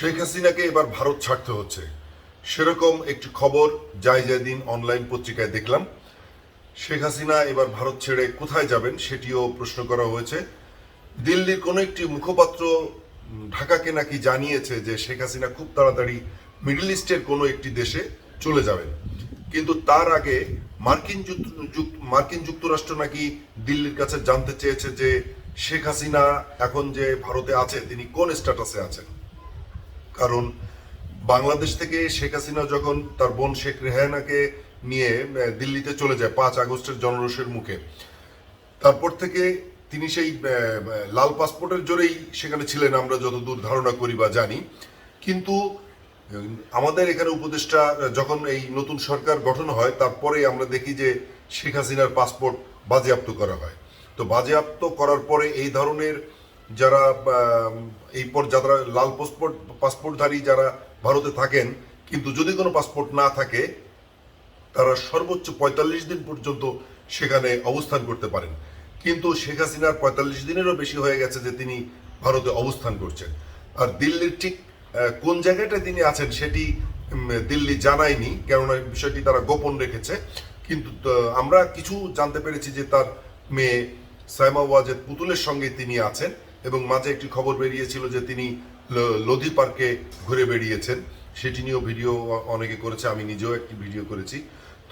শেখ হাসিনাকে এবার ভারত ছাড়তে হচ্ছে। সেরকম একটি খবর যাই যাই দিন অনলাইন পত্রিকায় দেখলাম। শেখ হাসিনা এবার ভারত ছেড়ে কোথায় যাবেন সেটিও প্রশ্ন করা হয়েছে। দিল্লির কোনো একটি মুখপাত্র ঢাকাকে নাকি জানিয়েছে যে শেখ হাসিনা খুব তাড়াতাড়ি মিডল ইস্টের কোনো একটি দেশে চলে যাবেন। কিন্তু তার আগে মার্কিন মার্কিন যুক্তরাষ্ট্র নাকি দিল্লির কাছে জানতে চেয়েছে যে শেখ হাসিনা এখন যে ভারতে আছে, তিনি কোন স্ট্যাটাসে আছেন? কারণ বাংলাদেশ থেকে শেখ হাসিনা যখন তার বোন শেখ রেহানাকে নিয়ে দিল্লিতে চলে যায় পাঁচ আগস্টের জনরোষের মুখে, তারপর থেকে তিনি সেই লাল পাসপোর্টের জোরেই সেখানে ছিলেন, আমরা যতদূর ধারণা করি বা জানি। কিন্তু আমাদের এখানে উপদেষ্টা যখন এই নতুন সরকার গঠন হয় তারপরে আমরা দেখি যে শেখ হাসিনার পাসপোর্ট বাজেয়াপ্ত করা হয়। তো বাজেয়াপ্ত করার পরে এই ধরনের যারা এই পর যারা লাল পাসপোর্ট, পাসপোর্টধারী যারা ভারতে থাকেন, কিন্তু যদি কোনো পাসপোর্ট না থাকে, তারা সর্বোচ্চ পঁয়তাল্লিশ দিন পর্যন্ত সেখানে অবস্থান করতে পারেন। কিন্তু শেখ হাসিনার পঁয়তাল্লিশ দিনেরও বেশি হয়ে গেছে যে তিনি ভারতে অবস্থান করছেন। আর দিল্লির ঠিক কোন জায়গাটায় তিনি আছেন সেটি দিল্লি জানায়নি, কেননা বিষয়টি তারা গোপন রেখেছে। কিন্তু আমরা কিছু জানতে পেরেছি যে তার মেয়ে সাইমা ওয়াজেদ পুতুলের সঙ্গে তিনি আছেন। এবং মাঝে একটি খবর বেরিয়েছিল যে তিনি ল- লোধি পার্কে ঘুরে বেরিয়েছেন সেটি নিয়েও ভিডিও অনেকে করেছে, আমি নিজেও একটি ভিডিও করেছি।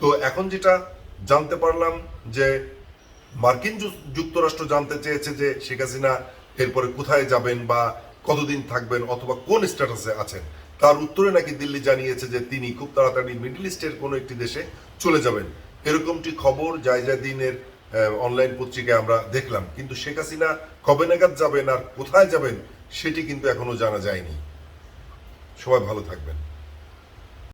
তো এখন যেটা জানতে পারলাম যে মার্কিন যুক্তরাষ্ট্র জানতে চেয়েছে যে শেখ হাসিনা এরপরে কোথায় যাবেন বা কতদিন থাকবেন অথবা কোন স্ট্যাটাসে আছেন। তার উত্তরে নাকি দিল্লি জানিয়েছে যে তিনি খুব তাড়াতাড়ি মিডল ইস্টের কোনো একটি দেশে চলে যাবেন। এরকমটি খবর যায় যায় দিনের অনলাইন পত্রিকায় আমরা দেখলাম। কিন্তু শেখ হাসিনা কবে নাগাদ যাবেন আর কোথায় যাবেন, সেটি কিন্তু এখনও জানা যায়নি। সবাই ভালো থাকবেন।